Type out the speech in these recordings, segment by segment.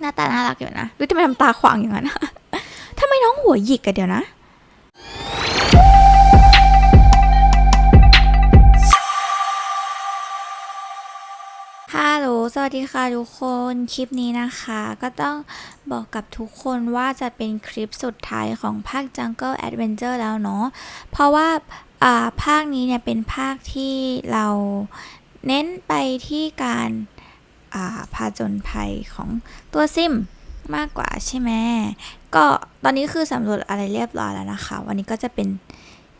หน้าตาน่ารักอยู่นะดูทำไมทำตาขวางอย่างนั้นทำไมน้องหัวหยิกอะเดี๋ยวนะฮัลโหล สวัสดีค่ะทุกคน คลิปนี้นะคะ ก็ต้องบอกกับทุกคนว่าจะเป็นคลิปสุดท้ายของภาค Jungle Adventure แล้วเนาะ เพราะว่าภาคนี้เนี่ยเป็นภาคที่เราเน้นไปที่การ อ่าผจญภัยของตัวซิมมากกว่าใช่ไหมก็ตอนนี้คือสำรวจอะไรเรียบร้อยแล้วนะคะ วันนี้ก็จะเป็น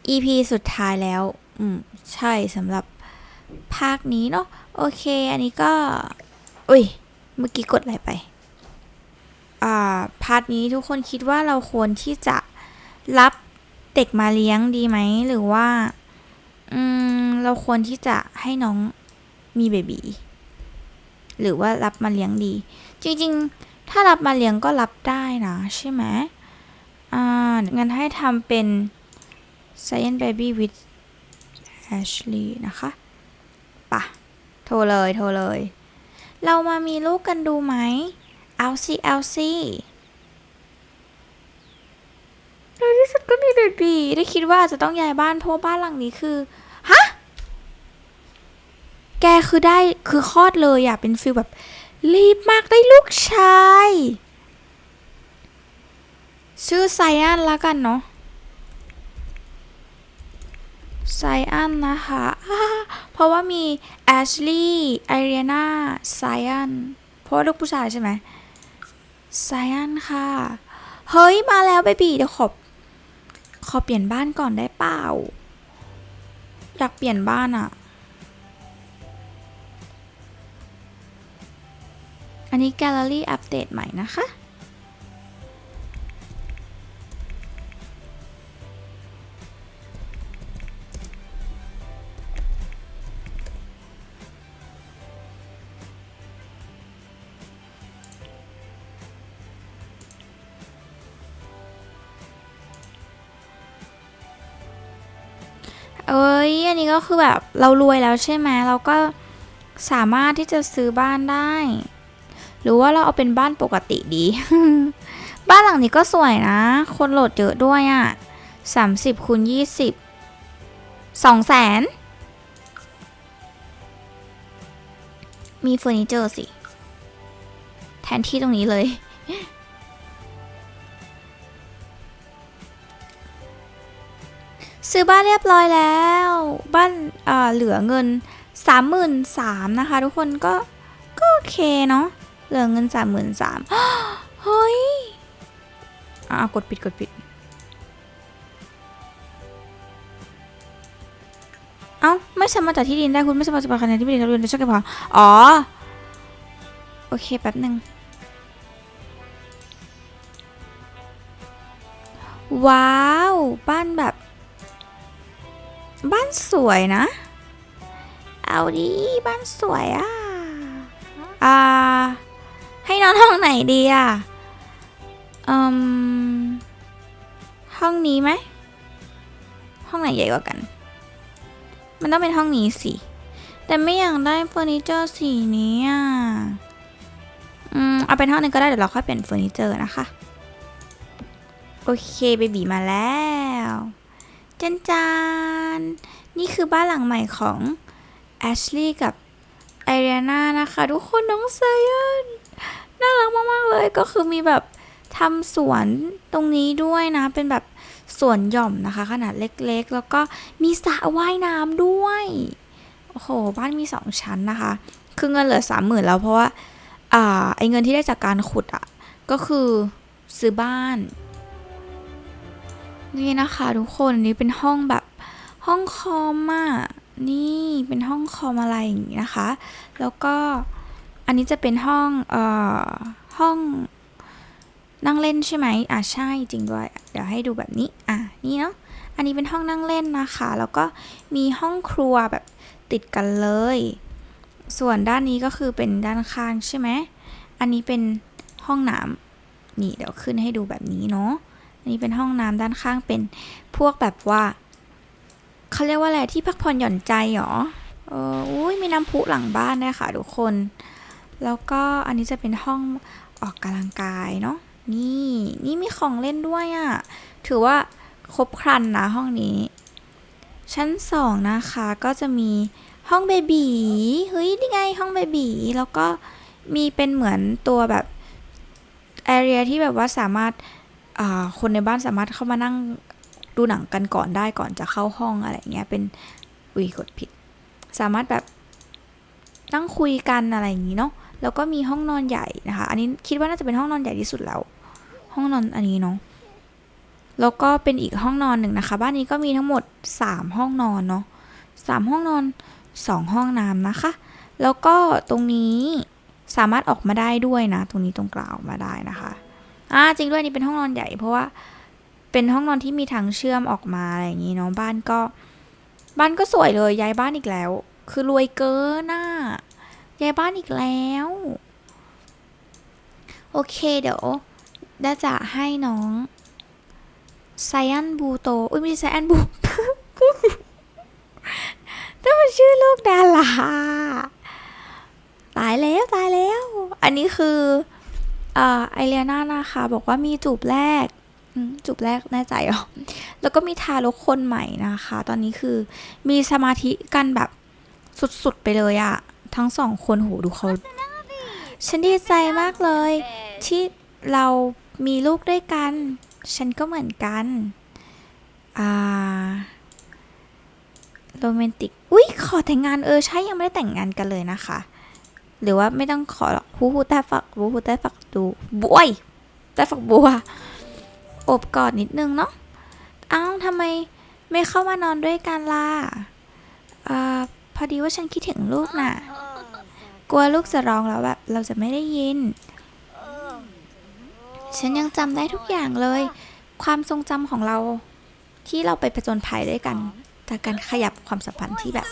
EP สุดท้ายแล้ว อืม ใช่สำหรับภาคนี้เนาะโอเค อันนี้ก็ อุ้ย เมื่อกี้กดอะไรไป อ่า พาร์ทนี้ทุกคนคิดว่าเราควรที่จะรับเด็กมาเลี้ยงดีไหม หรือว่า อืม เราควรที่จะให้น้องมีเบบี หรือว่ารับมาเลี้ยงดี จริงๆ ถ้ารับมาเลี้ยงก็รับได้นะ ใช่ไหมอ่างั้นให้ทำเป็น Science Baby with Ashley นะคะปะโทรเลย โทรเลย เรามามีลูกกันดูไหม เอาสิเอาสิในที่สุดก็มีเบบีได้คิดว่าจะต้องย้ายบ้านเพราะบ้านหลังนี้คือ แกคือได้คือคลอดเลยอะเป็นฟิลแบบรีบมากได้ลูกชาย ชื่อไซอันละกันเนาะไซอันนะคะ เพราะว่ามีแอชลีย์ไอเรียนาไซอันเพราะลูกผู้ชายใช่ไหมไซอันค่ะ เฮ้ย มาแล้วเบบีเดี๋ยวขอขอเปลี่ยนบ้านก่อนได้เปล่า อยากเปลี่ยนบ้านอะ่ นนี้แกลเลอรี่อัปเดตใหม่นะคะ เอ้ย อันนี้ก็คือแบบเรารวยแล้วใช่ไหมเราก็สามารถที่จะซื้อบ้านได้ หรือว่าเราเอาเป็นบ้านปกติดี บ้านหลังนี้ก็สวยนะ คนโหลดเยอะด้วยอะ่ะสามสิบคูณยี่สิบสองแสนมีเฟอร์นิเจอร์สิ แทนที่ตรงนี้เลย ซื้อบ้านเรียบร้อยแล้ว บ้านเอ่อเหลือเงินสามหมื่นสามนะคะทุกคนก็ ก็โอเคเนาะ เหลือเงินสามหมื่นสามเฮ้ยอ่ากดปิดกดปิด เอ้า ไม่สามารถจัดที่ดินได้คุณไม่สามารถจะไปคะแนนที่ดินกับเรือนได้ช่วยกันพออ๋อ โอเค แป๊บหนึ่งว้าว บ้านแบบ บ้านสวยนะ เอาดิ บ้านสวยอะ อ่า ให้นอนห้องไหนดีอะอืมห้องนี้ไหม ห้องไหนใหญ่กว่ากัน มันต้องเป็นห้องนี้สิ แต่ไม่อยากได้เฟอร์นิเจอร์สีนี้อะ อืม เอาเป็นห้องนึงก็ได้เดี๋ยวเราค่อยเปลี่ยนเฟอร์นิเจอร์นะคะ โอเคเบบีมาแล้วจันจานนี่คือบ้านหลังใหม่ของแอชลีย์กับไอเรียนานะคะ ทุกคนน้องไซยอน น่ารักมากๆเลยก็คือมีแบบทำสวนตรงนี้ด้วยนะ เป็นแบบสวนหย่อมนะคะ ขนาดเล็กๆ แล้วก็มีสระว่ายน้ำด้วย โอ้โห บ้านมีสองชั้นนะคะ คือเงินเหลือสามหมื่นแล้วเพราะว่า อ่า ไอเงินที่ได้จากการขุดอะ ก็คือซื้อบ้าน นี่นะคะทุกคนอันนี้เป็นห้องแบบห้องคอมอะ นี่เป็นห้องคอมอะไรอย่างนี้นะคะ แล้วก็ อันนี้จะเป็นห้องเอ่อห้องนั่งเล่นใช่ไหมอะใช่จริงด้วย เดี๋ยวให้ดูแบบนี้ อะนี่เนาะ อันนี้เป็นห้องนั่งเล่นนะคะ แล้วก็มีห้องครัวแบบติดกันเลย ส่วนด้านนี้ก็คือเป็นด้านข้างใช่ไหม อันนี้เป็นห้องน้ำนี่เดี๋ยวขึ้นให้ดูแบบนี้เนาะ อันนี้เป็นห้องน้ำด้านข้างเป็นพวกแบบว่าเขาเรียกว่าอะไรที่พักผ่อนหย่อนใจเหรอ เอออุ้ยมีน้ำพุหลังบ้านด้วยค่ะทุกคน แล้วก็อันนี้จะเป็นห้องออกกำลังกายเนาะนี่นี่มีของเล่นด้วยอะ่ะ ถือว่าครบครันนะห้องนี้ ชั้นสองนะคะก็จะมีห้องเบบีเฮ้ยนี่ไงห้องเบบีแล้วก็มีเป็นเหมือนตัวแบบแอเรียที่แบบว่าสามารถาคนในบ้านสามารถเข้ามานั่งดูหนังกันก่อนได้ก่อนจะเข้าห้องอะไรเงี้ยเป็นอุ้ยกดผิด สามารถแบบนั่งคุยกันอะไรอย่างนี้เนาะ แล้วก็มีห้องนอนใหญ่นะคะ อันนี้คิดว่าน่าจะเป็นห้องนอนใหญ่ที่สุดแล้ว ห้องนอนอันนี้เนาะแล้วก็เป็นอีกห้องนอนหนึ่งนะคะ บ้านนี้ก็มีทั้งหมด 3 ห้องนอนเนาะสามห้องนอน 2 ห้องน้ำนะคะ แล้วก็ตรงนี้สามารถออกมาได้ด้วยนะ ตรงนี้ตรงกลางออกมาได้นะคะอ่าจริงด้วยนี่เป็นห้องนอนใหญ่ เพราะว่าเป็นห้องนอนที่มีทางเชื่อมออกมาอะไรอย่างนี้เนาะบ้านก็ บ้านก็สวยเลยย้ายบ้านอีกแล้ว คือรวยเกินน่ะ ย้ายบ้านอีกแล้ว โอเคเดี๋ยวได้จะให้น้องไซอันบูโต อุ้ยไม่ใช่ไซอันบูนั่นมันชื่อลูกดาราตายแล้วตายแล้ว อันนี้คืออ่อไอเลียนานะคะ บอกว่ามีจูบแรกจูบแรกแน่ใจหรอ แล้วก็มีทารกคนใหม่นะคะ ตอนนี้คือมีสมาธิกันแบบสุดๆไปเลยอะ ทั้งสองคนโหดูเขาฉันดีใจมากเลย ที่เรามีลูกด้วยกัน ฉันก็เหมือนกัน อ่าโรแมนติก อุ๊ยขอแต่งงานเออใช่ยังไม่ได้แต่งงานกันเลยนะคะ หรือว่าไม่ต้องขอหรอกฮูฮูแต่ฝักบูฮูแต่ฝักดูบวยแต่ฝักบัวโอบกอดนิดนึงเนาะเอ้าทำไมไม่เข้ามานอนด้วยกันล่ะอ่าพอดีว่าฉันคิดถึงลูกน่ะ กลัวลูกจะร้องแล้วแบบเราจะไม่ได้ยิน ฉันยังจำได้ทุกอย่างเลย ความทรงจำของเราที่เราไปผจญภัยด้วยกัน จากการขยับความสัมพันธ์ที่แบบ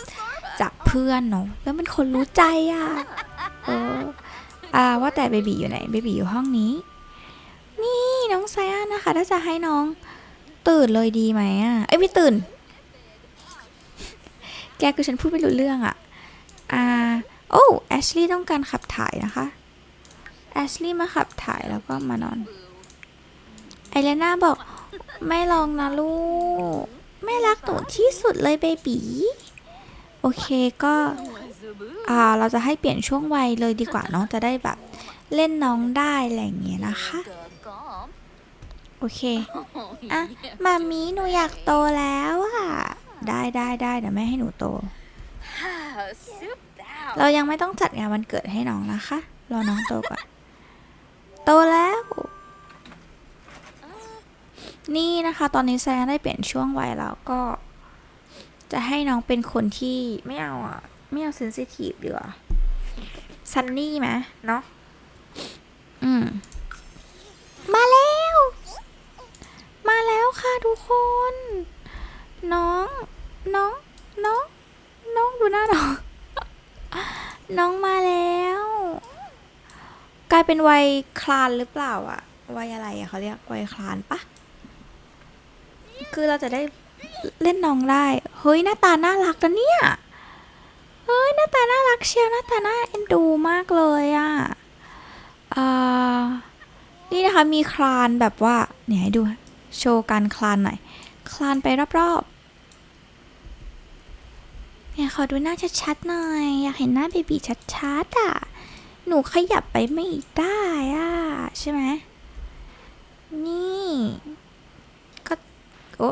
จากเพื่อนเนาะแล้วเป็นคนรู้ใจอะเอออ่าว่าแต่เบบีอยู่ไหนเบบีอยู่ห้องนี้ นี่น้องไซอานะคะ ถ้าจะให้น้อง ตื่นเลยดีไหมอะเอ้ยไม่ตื่น แกคือฉันพูดไม่รู้เรื่องอะ อ่า โอ้แอชลีย์ต้องการขับถ่ายนะคะแอชลีย์มาขับถ่ายแล้วก็มานอนไอเลน่าบอก ไม่ลองนะลูก ไม่รักหนูที่สุดเลยเบบีโอเคก็อ่าเราจะให้เปลี่ยนช่วงวัยเลยดีกว่าเนาะจะได้แบบ เล่นน้องได้อะไรอย่างเงี้ยนะคะ โอเคอะมามีหนูอยากโตแล้วอะได้ได้ได้เดี๋ยวแม่ให้หนูโต เรายังไม่ต้องจัดงานวันเกิดให้น้องนะคะ รอน้องโตก่อน โตแล้ว นี่นะคะ ตอนนี้แซนได้เปลี่ยนช่วงวัยแล้วก็ จะให้น้องเป็นคนที่ไม่เอาอะ ไม่เอาเซนซิทีฟดีกว่าซันนี่ไหมเนาะอืม มาแล้ว มาแล้วค่ะทุกคน น้อง น้อง น้อง น้องดูหน้าน้อง น้องมาแล้ว กลายเป็นวัยคลานหรือเปล่าอะวัยอะไรอะเขาเรียกวัยคลานปะคือเราจะได้เล่นน้องได้ เฮ้ยหน้าตาน่ารักนะเนี่ย เฮ้ยหน้าตาน่ารักเชียวหน้าตาน่าเอ็นดูมากเลยอะอ่านี่นะคะมีคลานแบบว่า เนี่ยให้ดู โชว์การคลานหน่อย คลานไปรอบๆ อดูหน้าชัดๆหน่อย อยากเห็นหน้าเบบีชัดๆอะ หนูขยับไปไม่ได้อะ ใช่ไหม นี่ ก็โอ้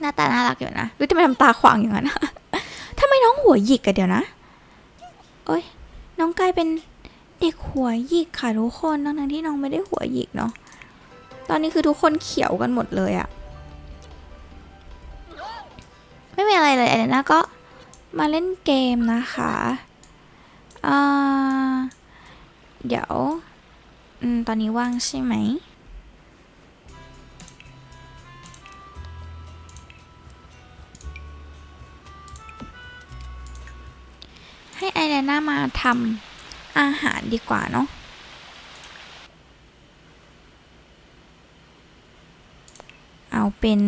หน้าตาน่ารักอยู่นะดูทำไมทำตาขวางอย่างนั้นทำไมน้องหัวหยิกอะเดี๋ยวนะ โอ้ย น้องกลายเป็นเด็กหัวหยิกค่ะทุกคนทั้งที่น้องไม่ได้หัวหยิกเนาะ ตอนนี้คือทุกคนเขียวกันหมดเลยอะ ไม่มีอะไรเลยแอนนาก็มาเล่นเกมนะคะอ่าเดี๋ยวอตอนนี้ว่างใช่ไหม ให้ไอแลน่ามาทำอาหารดีกว่าเนาะเอาเป็น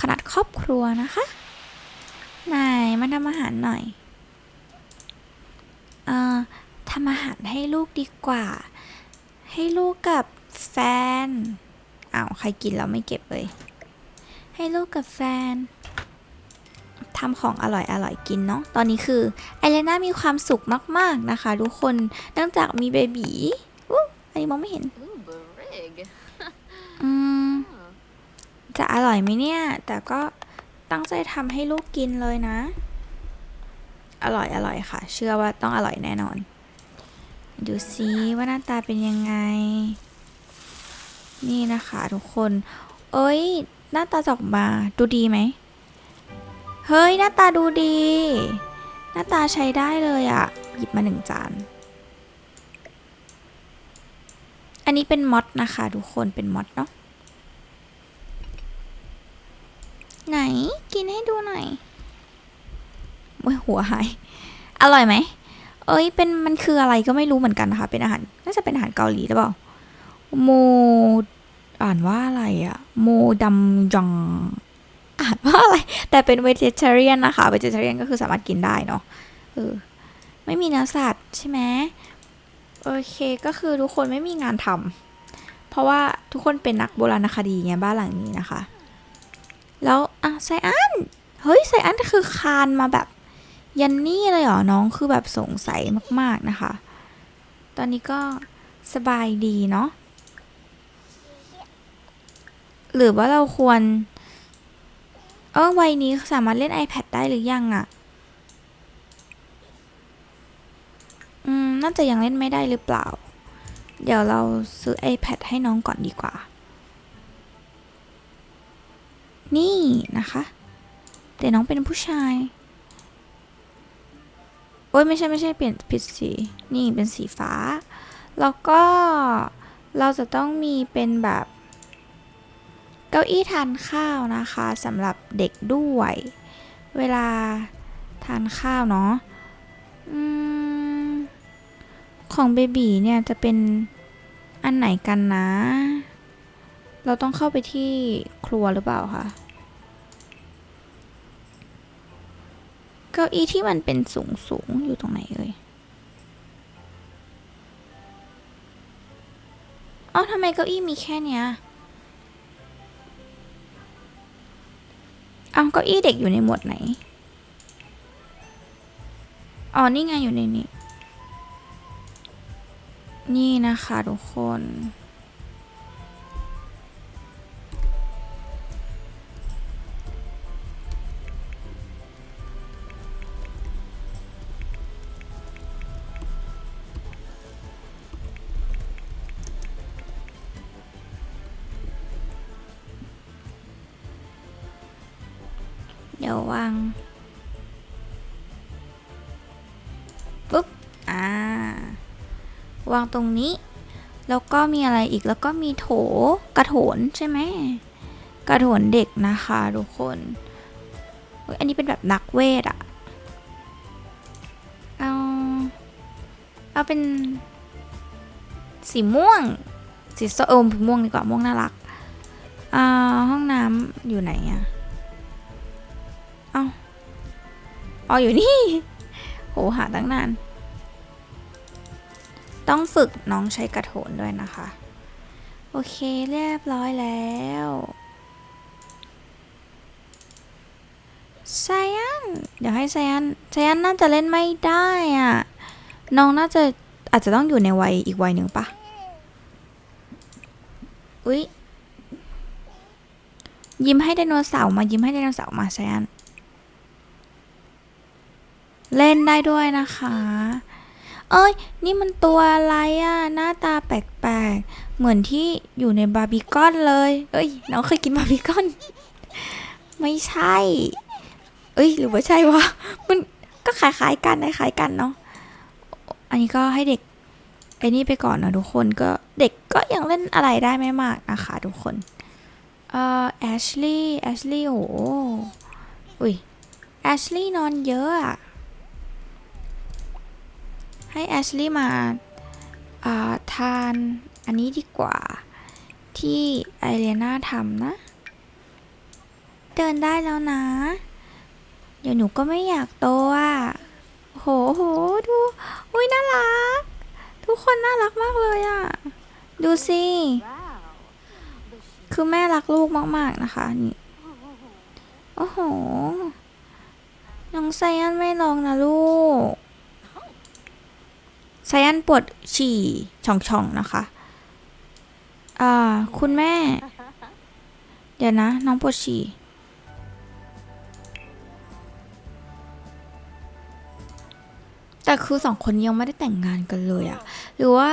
ขนาดครอบครัวนะคะนายมาทำอาหารหน่อย เอ่อทำอาหารให้ลูกดีกว่า ให้ลูกกับแฟนอ้าวใครกินแล้วไม่เก็บเลย ให้ลูกกับแฟนทำของอร่อยอร่อยกินเนาะ ตอนนี้คือไอเลน่ามีความสุขมาก ๆ นะคะ ทุกคน เนื่องจากมีเบบีอู้อันนี้มองไม่เห็น Ooh, brig. อืม Huh. จะอร่อยไหมเนี่ย แต่ก็ตั้งใจทำให้ลูกกินเลยนะ อร่อยอร่อยค่ะ เชื่อว่าต้องอร่อยแน่นอน ดูซิว่าหน้าตาเป็นยังไง นี่นะคะทุกคน เอ้ย หน้าตาจออกมาดูดีไหม เฮ้ย หน้าตาดูดี หน้าตาใช้ได้เลยอะหยิบมาหนึ่งจาน อันนี้เป็นมอดนะคะ ทุกคนเป็นมอดเนาะ ไหนกินให้ดูหน่อยโอ้ยหัวหาย อร่อยไหม เอ้ย เป็นมันคืออะไรก็ไม่รู้เหมือนกันนะคะ เป็นอาหาร น่าจะเป็นอาหารเกาหลีหรือเปล่า โม อ่านว่าอะไรอะโมดัมจังอ่านว่าอะไร แต่เป็นเวจ e เ a เรียนนะคะเวจ e เ a เรียนก็คือสามารถกินได้เนาะ เออ ไม่มีเนื้อสัตว์ใช่ไหมโอเค ก็คือทุกคนไม่มีงานทำเพราะว่าทุกคนเป็นนักโบราณคดีไงบ้านหลังนี้นะคะ แล้วอะไซอัน เฮ้ยไซอันคือคานมาแบบ ยันนี่เลยเหรอ น้องคือแบบสงสัยมาก ๆนะคะ ตอนนี้ก็สบายดีเนาะ หรือว่าเราควร เออวัยนี้สามารถเล่น iPad ได้หรือยังอะ่ะ อืม น่าจะยังเล่นไม่ได้หรือเปล่า เดี๋ยวเราซื้อ iPad ให้น้องก่อนดีกว่า นี่นะคะ แต่น้องเป็นผู้ชาย โอ้ยไม่ใช่ไม่ใช่เปลี่ยนผิดสี นี่เป็นสีฟ้า แล้วก็เราจะต้องมีเป็นแบบ เก้าอี้ทานข้าวนะคะสำหรับเด็กด้วย เวลาทานข้าวเนาะอของเบบีเนี่ยจะเป็นอันไหนกันนะ เราต้องเข้าไปที่ครัวหรือเปล่าคะ เก้าอี้ที่มันเป็นสูงสูงอยู่ตรงไหนเอ่ยเอ้าทำไมเก้าอี้มีแค่เนี้ยเอาเก้าอี้เด็กอยู่ในหมวดไหน อ๋อ นี่ไงอยู่ในนี้ นี่นะคะทุกคน ววางปุ๊บ อ่า วางตรงนี้ แล้วก็มีอะไรอีก แล้วก็มีโถ กระโถนใช่ไหม กระโถนเด็กนะคะทุกคนอันนี้เป็นแบบนักเวทอะเอา เอาเป็น สีม่วง สีส้มม่วงดีกว่า ม่วงน่ารักอ่าห้องน้ำอยู่ไหนอะ อ๋ออยู่นี่ โหหาตั้งนาน ต้องฝึกน้องใช้กระโถนด้วยนะคะ โอเคเรียบร้อยแล้วไซยันเดี๋ยวให้ไซยันไซยันน่าจะเล่นไม่ได้อะ น้องน่าจะอาจจะต้องอยู่ในวัยอีกวัยหนึ่งปะอุ๊ยยิ้มให้ไดโนเสาร์มายิ้มให้ไดโนเสาร์มาไซยัน เล่นได้ด้วยนะคะ เอ้ย นี่มันตัวอะไรอะหน้าตาแปลกๆ เหมือนที่อยู่ในบาร์บีคอนเลย เอ้ย น้องเคยกินบาร์บีคอน ไม่ใช่ เอ้ย หรือว่าใช่วะ มันก็คล้ายๆกันคล้ายๆกันเนาะ อันนี้ก็ให้เด็กไอ้นี่ไปก่อนนะทุกคนก็เด็กก็ยังเล่นอะไรได้ไม่มากนะคะทุกคน เอ่อแอชลี่แอชลี่โหอุ้ยแอชลี่นอนเยอะอะ ให้แอชลีย์มาาทานอันนี้ดีกว่า ที่ไอเรียนาทำนะ เดินได้แล้วนะ เดี๋ยวหนูก็ไม่อยากโตอะโหโหดูอุ้ยน่ารัก ทุกคนน่ารักมากเลยอะ ดูสิ คือแม่รักลูกมาก ๆ นะคะนี่โอ้โห น้องไซยันไม่ลองนะลูก ไซยันปวดฉี่ช่องๆนะคะ อ่า คุณแม่ เดี๋ยวนะ น้องปวดฉี่ แต่คือสองคนยังไม่ได้แต่งงานกันเลยอะหรือว่า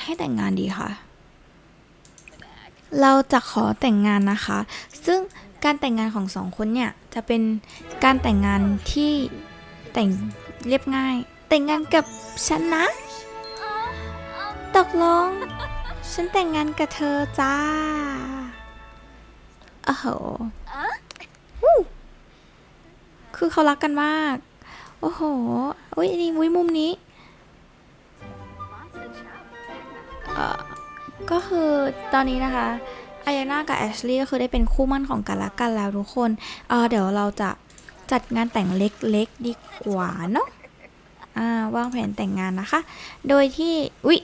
ให้แต่งงานดีคะเราจะขอแต่งงานนะคะ ซึ่งการแต่งงานของสองคนเนี่ย จะเป็นการแต่งงานที่แต่งเรียบง่าย แต่งงานกับฉันนะ ตกลง ฉันแต่งงานกับเธอจ้าโอ้โหคือเขารักกันมาก โอ้โหอุ้ยนี่มุ้ยมุมนี้ก็คือตอนนี้นะคะไอยาน่ากับแอชลีย์ก็คือได้เป็นคู่มั่นของกันและกันแล้วทุกคนเเดี๋ยวเราจะจัดงานแต่งเล็กๆดีกว่าเนาะ อ่าวางแผนแต่งงานนะคะ โดยที่อุ๊ย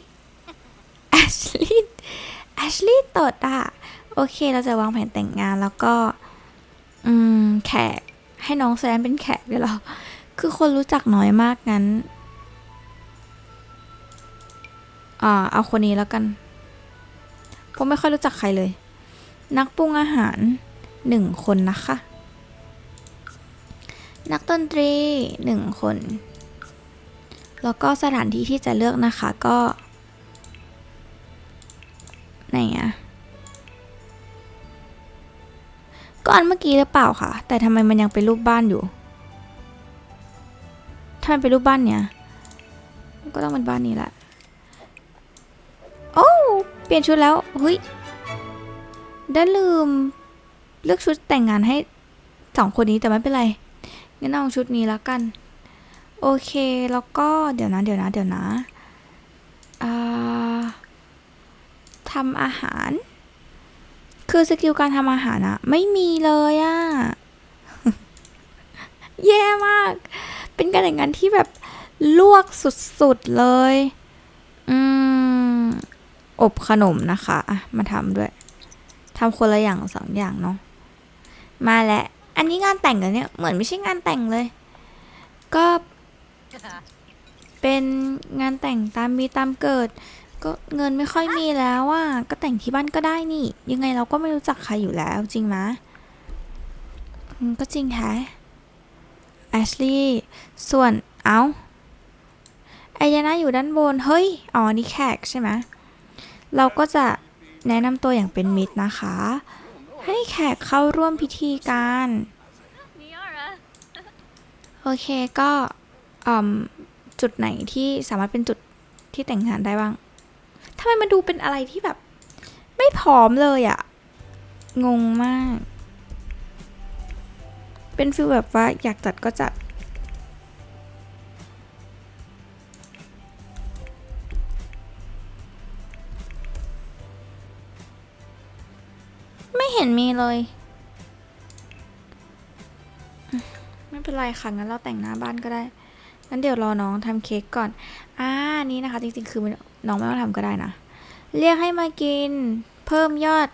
แอชลีย์แอชลีย์ตดอะ โอเคเราจะวางแผนแต่งงานแล้วก็ อืม แขกให้น้องแซนเป็นแขกด้วยเหรอ คือคนรู้จักน้อยมากงั้น อ่า เอาคนนี้แล้วกันเพราะไม่ค่อยรู้จักใครเลย นักปรุงอาหารหนึ่งคนนะคะ นักดนตรีหนึ่งคน แล้วก็สถานที่ที่จะเลือกนะคะก็ไหนอะก็อันเมื่อกี้หรือเปล่าคะแต่ทำไมมันยังเป็นรูปบ้านอยู่ถ้ามันเป็นรูปบ้านเนี่ย ก็ต้องเป็นบ้านนี้แหละ โอ้เปลี่ยนชุดแล้วเฮ้ยได้ลืมเลือกชุดแต่งงานให้สองคนนี้แต่ไม่เป็นไรงั้นเอาชุดนี้แล้วกัน โอเค แล้วก็เดี๋ยวนะ เดี๋ยวนะ เดี๋ยวนะทำอาหาร คือสกิลการทำอาหารอะไม่มีเลยอะแย่มาก เป็นการแต่งงานที่แบบลวกสุดๆเลย อืม อบขนมนะคะอะมาทำด้วยทำคนละอย่างสองอย่างเนาะ มาแล้ว อันนี้งานแต่งเหรอเนี่ย เหมือนไม่ใช่งานแต่งเลย ก็ เป็นงานแต่งตามมีตามเกิด ก็เงินไม่ค่อยมีแล้วอะก็แต่งที่บ้านก็ได้นี่ ยังไงเราก็ไม่รู้จักใครอยู่แล้วจริงไหมะอืมก็จริงแฮะแอชลีย์ส่วนเอาไอยาน่าอยู่ด้านบน เฮ้ย อ๋อ นี่แขกใช่ไหม เราก็จะแนะนำตัวอย่างเป็นมิตรนะคะ ให้แขกเข้าร่วมพิธีการ Miara. โอเคก็อืม จุดไหนที่สามารถเป็นจุดที่แต่งงานได้บ้างทำไมมันดูเป็นอะไรที่แบบ ไม่พร้อมเลยอะงงมาก เป็นฟีลแบบว่าอยากจัดก็จัด ไม่เห็นมีเลย ไม่เป็นไรค่ะงั้นเราแต่งหน้าบ้านก็ได้ งั้นเดี๋ยวรอน้องทำเค้กก่อน อ่า นี่นะคะ จริงๆ คือน้องไม่ต้องทำก็ได้นะ เรียกให้มากิน เพิ่มยอด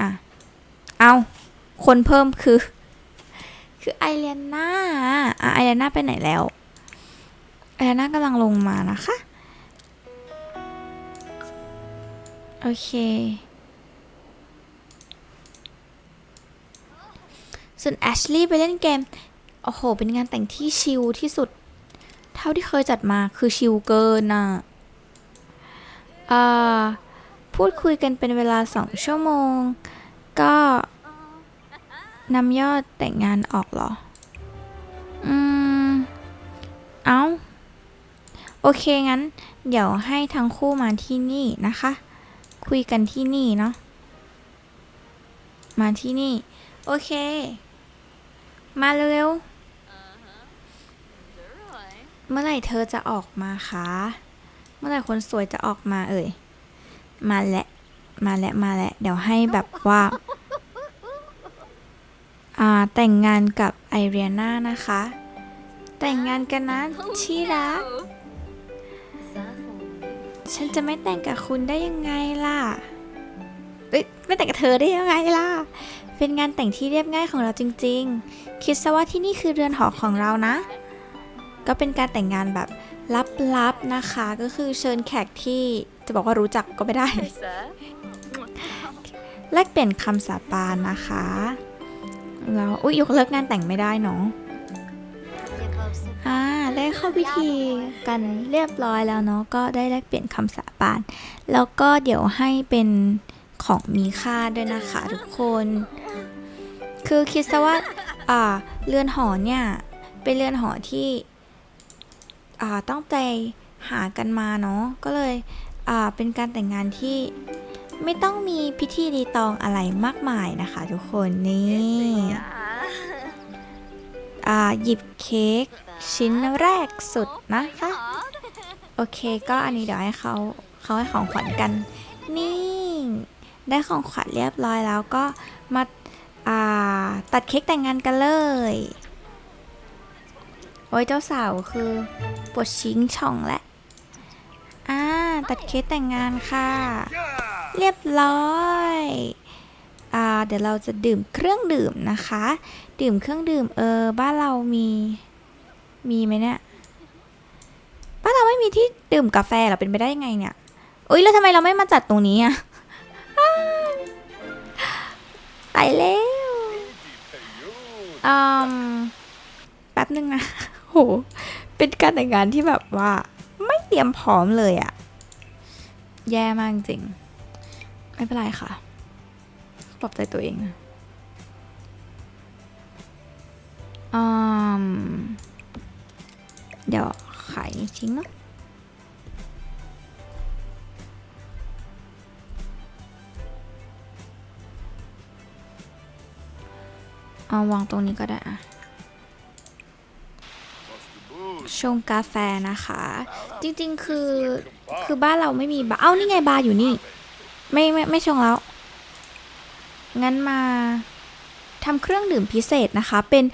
อะ เอาคนเพิ่มคือ คือไอเลียนาอะไอเลียนาไปไหนแล้ว ไอเลียนากำลังลงมานะคะ โอเคส่วนแอชลีย์ไปเล่นเกม โอ้โห เป็นงานแต่งที่ชิลที่สุด เท่าที่เคยจัดมาคือชิลเกินน่ะอ่าพูดคุยกันเป็นเวลาสองชั่วโมง ก็นำยอดแต่งงานออกหรอ อืม เอา โอเคงั้น เดี๋ยวให้ทั้งคู่มาที่นี่นะคะ คุยกันที่นี่เนาะ มาที่นี่ โอเค มาเร็วๆ เมื่อไหร่เธอจะออกมาคะ เมื่อไหร่คนสวยจะออกมาเอ่ย มาแล้วมาแล้วมาแล้วเดี๋ยวให้แบบว่าอ่าแต่งงานกับไอเรียนานะคะ แต่งงานกันนะที่รัก ฉันจะไม่แต่งกับคุณได้ยังไงล่ะเอ้ยไม่แต่งกับเธอได้ยังไงล่ะ เป็นงานแต่งที่เรียบง่ายของเราจริง ๆ คิดซะว่าที่นี่คือเรือนหอของเรานะ ก็เป็นการแต่งงานแบบลับๆนะคะ ก็คือเชิญแขกที่จะบอกว่ารู้จักก็ไม่ได้ แลกเปลี่ยนคำสาบานนะคะ แล้วอุ้ยยกเลิกงานแต่งไม่ได้เนาะอ่าได้เข้าพิธีกันเรียบร้อยแล้วเนาะก็ได้แลกเปลี่ยนคำสาบานแล้วก็เดี๋ยวให้เป็นของมีค่าด้วยนะคะทุกคน คือคิดซะว่าอ่าเรือนหอเนี่ยเป็นเรือนหอที่ ต้องไปหากันมาเนาะก็เลยเป็นการแต่งงานที่ไม่ต้องมีพิธีรีตองอะไรมากมายนะคะ ทุกคนนี่หยิบเค้กชิ้นแรกสุดนะคะ โอเคก็อันนี้เดี๋ยวให้เขาเขาให้ของขวัญกัน นี่ ได้ของขวัญเรียบร้อยแล้วก็มาาตัดเค้กแต่งงานกันเลย โอ้ยเจ้าสาวคือปวดชิงช่องแหละอ่าตัดเค้กแต่งงานค่ะ เรียบร้อยอ่าเดี๋ยวเราจะดื่มเครื่องดื่มนะคะ ดื่มเครื่องดื่มเออบ้านเรามีมีไหมเนี่ยบ้านเราไม่มีที่ดื่มกาแฟเหรอเป็นไปได้ยังไงเนี่ยอุ้ยแล้วทำไมเราไม่มาจัดตรงนี้อะอ้าวตายแล้วอืมแป๊บนึงนะ โห เป็นการแต่งงานที่แบบว่า ไม่เตรียมพร้อมเลยอะแย่มากจริง ไม่เป็นไรค่ะ ปลอบใจตัวเองนะอืมเดี๋ยวขายทิ้งเนาะเอาวางตรงนี้ก็ได้อะ ชงกาแฟนะคะ จริงๆคือคือบ้านเราไม่มีบาร์เอ้านี่ไงบาร์อยู่นี่ ไม่ไม่ไม่ชงแล้ว งั้นมาทำเครื่องดื่มพิเศษนะคะ เป็น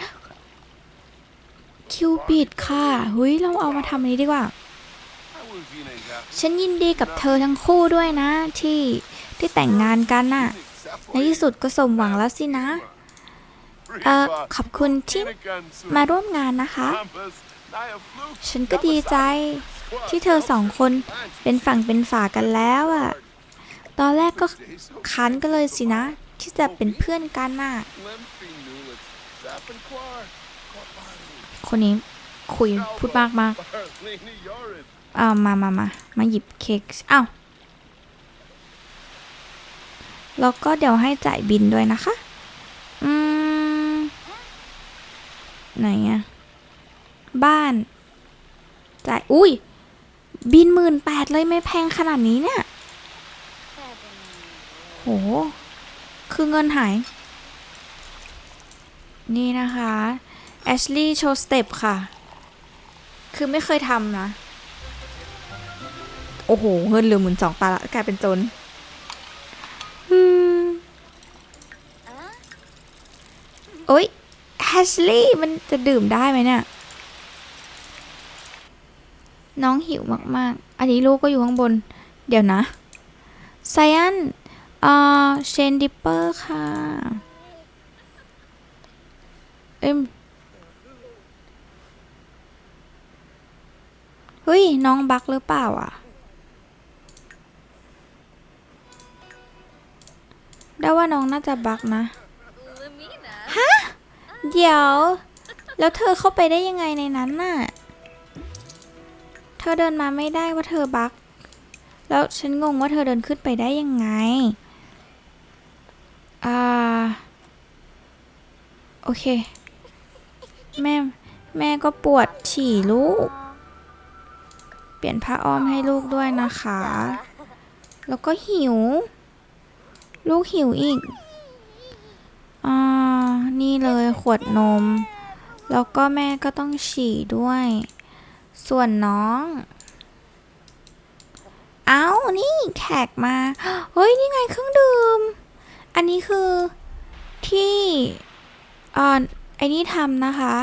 คิวปิดค่ะเฮ้ยเราเอามาทำอันนี้ดีกว่า ฉันยินดีกับเธอทั้งคู่ด้วยนะ ที่ที่แต่งงานกันน่ะ ในที่สุดก็สมหวังแล้วสินะ เออขอบคุณที่มาร่วมงานนะคะ ฉันก็ดีใจ ที่เธอสองคนเป็นฝั่งเป็นฝากันแล้วอะตอนแรกก็คันก็เลยสินะ ที่จะเป็นเพื่อนกันน่ะคนนี้คุยพูดมากมากๆอ่ามามามามาหยิบเค้กอ้าวแล้วก็เดี๋ยวให้จ่ายบินด้วยนะคะ อืม ไหนอะ บ้านจ่ายอุ้ย บินหมื่นแปดเลยไม่แพงขนาดนี้เนี่ย โห คือเงินหาย นี่นะคะแอชลีย์โชว์สเต็ปค่ะ คือไม่เคยทำนะ โอ้โห เงินเหลือหมื่นสองตาละกลายเป็นจนอืมโอ๊ยแอชลีย์มันจะดื่มได้ไหมเนี่ย น้องหิวมากๆ อันนี้ลูกก็อยู่ข้างบน เดี๋ยวนะไซอันเอ่อเชนดิปเปอร์ค่ะ เอ้ยเฮ้ย น้องบักหรือเปล่าอะ ได้ว่าน้องน่าจะบักนะ ฮะ เดี๋ยว แล้วเธอเข้าไปได้ยังไงในนั้นน่ะเธอเดินมาไม่ได้ว่าเธอบัก แล้วฉันงงว่าเธอเดินขึ้นไปได้ยังไง อ่า โอเค แม่ แม่ก็ปวดฉี่ลูก เปลี่ยนผ้าอ้อมให้ลูกด้วยนะคะ แล้วก็หิว ลูกหิวอีก อ่า นี่เลยขวดนม แล้วก็แม่ก็ต้องฉี่ด้วย ส่วนน้อง เอานี่แขกมา เฮ้ย นี่ไงเครื่องดื่ม อันนี้คือที่อ่าไอ้นี่ทำนะคะ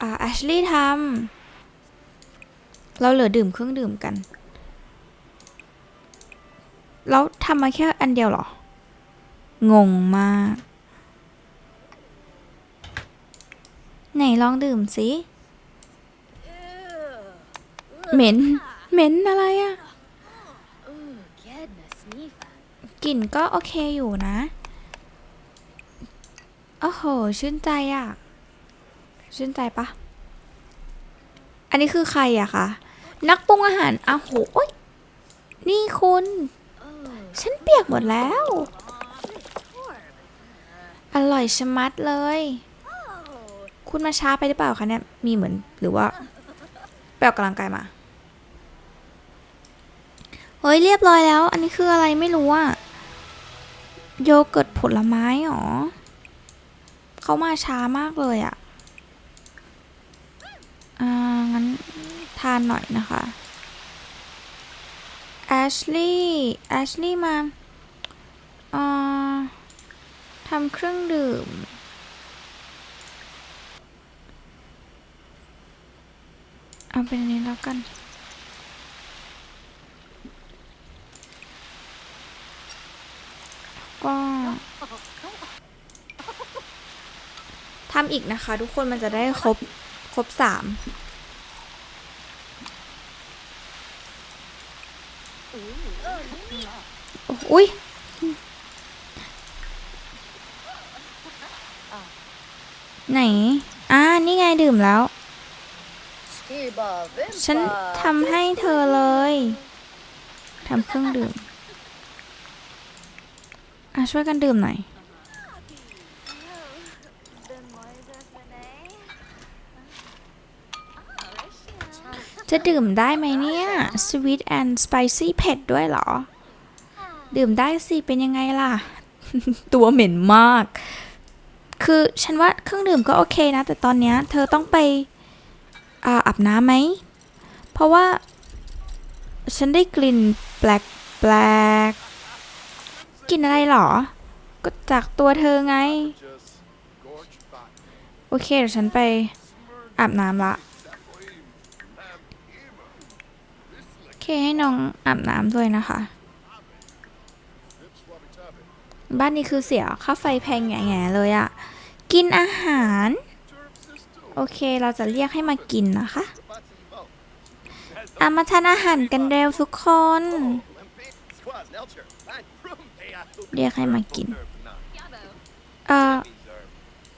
อ่าแอชลี่ทำเราเหลือดื่มเครื่องดื่มกัน แล้วทำมาแค่อันเดียวหรอ งงมาก ไหนลองดื่มสิ เหม็น เหม็นอะไรอะ กลิ่นก็โอเคอยู่นะ โอ้โห ชื่นใจอะชื่นใจปะ อันนี้คือใครอะคะ นักปรุงอาหารอ้าวโหยนี่คุณ ฉันเปียกหมดแล้ว อร่อยชะมัดเลย คุณมาช้าไปหรือเปล่าคะเนี่ย มีเหมือนหรือว่าไปออกกำลังกายมา เฮ้ยเรียบร้อยแล้ว อันนี้คืออะไรไม่รู้อะโยเกิร์ตผลไม้หรอเขามาช้ามากเลยอะอ่างั้นทานหน่อยนะคะแอชลี่แอชลี่มาอ่าทำเครื่องดื่มเอาเป็นนนี้แล้วกัน ก็ทำอีกนะคะ ทุกคนมันจะได้ครบ ครบสามอุ้ยไหน อ่า นี่ไงดื่มแล้ว ฉันทำให้เธอเลย ทำเครื่องดื่ม ช่วยกันดื่มหน่อย จะดื่มได้ไหมเนี่ย sweet and spicy เผ็ดด้วยเหรอ ดื่มได้สิ เป็นยังไงล่ะ ตัวเหม็นมาก คือฉันว่าเครื่องดื่มก็โอเคนะ แต่ตอนเนี้ยเธอต้องไปอาอาบน้ำไหม เพราะว่า ฉันได้กลิ่นแปลกแปลก กลิ่นอะไรเหรอ ก็จากตัวเธอไง โอเค เดี๋ยวฉันไปอาบน้ำละ โอเค ให้น้องอาบน้ำด้วยนะคะ บ้านนี้คือเสียค่าไฟแพงแง่ๆเลยอะกินอาหาร โอเค เราจะเรียกให้มากินนะคะอามาทานอาหารกันเร็วทุกคน เรียกให้มากิน เอ่อ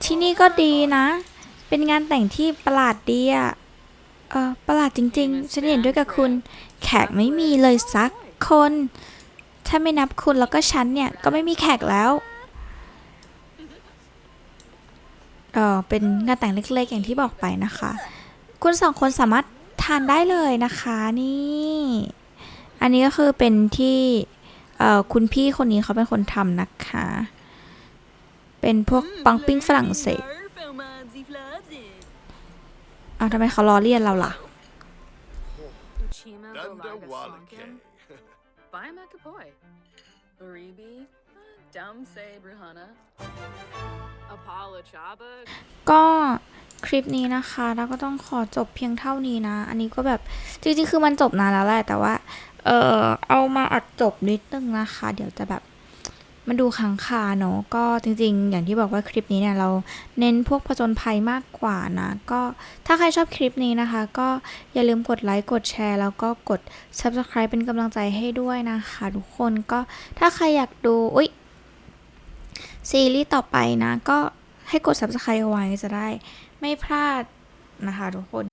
ที่นี่ก็ดีนะ เป็นงานแต่งที่ประหลาดดีอะเอ่อ ประหลาดจริง ๆ ฉันเห็นด้วยกับคุณ แขกไม่มีเลยสักคน ถ้าไม่นับคุณแล้วก็ฉันเนี่ย ก็ไม่มีแขกแล้ว เออเป็นงานแต่งเล็กๆ อย่างที่บอกไปนะคะ คุณสองคนสามารถทานได้เลยนะคะนี่ อันนี้ก็คือเป็นที่ คุณพี่คนนี้เขาเป็นคนทำนะคะ เป็นพวกปังปิ้งฝรั่งเศสอ้าวทำไมเขาล้อเลียนเราล่ะ Uchima Dunda golaga Walake. sonken. Bai makapoi. Baribi. Dum se bruhana. Apollo chaba. ก็คลิปนี้นะคะ เราก็ต้องขอจบเพียงเท่านี้นะ อันนี้ก็แบบจริงๆ คือมันจบนานแล้วแหละ แต่ว่า เออเอามาอัดจบนิดนึงนะคะ เดี๋ยวจะแบบมันดูขังคาเนาะก็จริงๆ อย่างที่บอกว่าคลิปนี้เนี่ยเราเน้นพวกผจญภัยมากกว่านะ ก็ถ้าใครชอบคลิปนี้นะคะ ก็อย่าลืมกดไลค์กดแชร์ แล้วก็กด subscribe เป็นกำลังใจให้ด้วยนะคะ ทุกคนก็ถ้าใครอยากดูอุ๊ยซีรีส์ต่อไปนะ ก็ให้กด subscribe เอาไว้จะได้ไม่พลาดนะคะทุกคน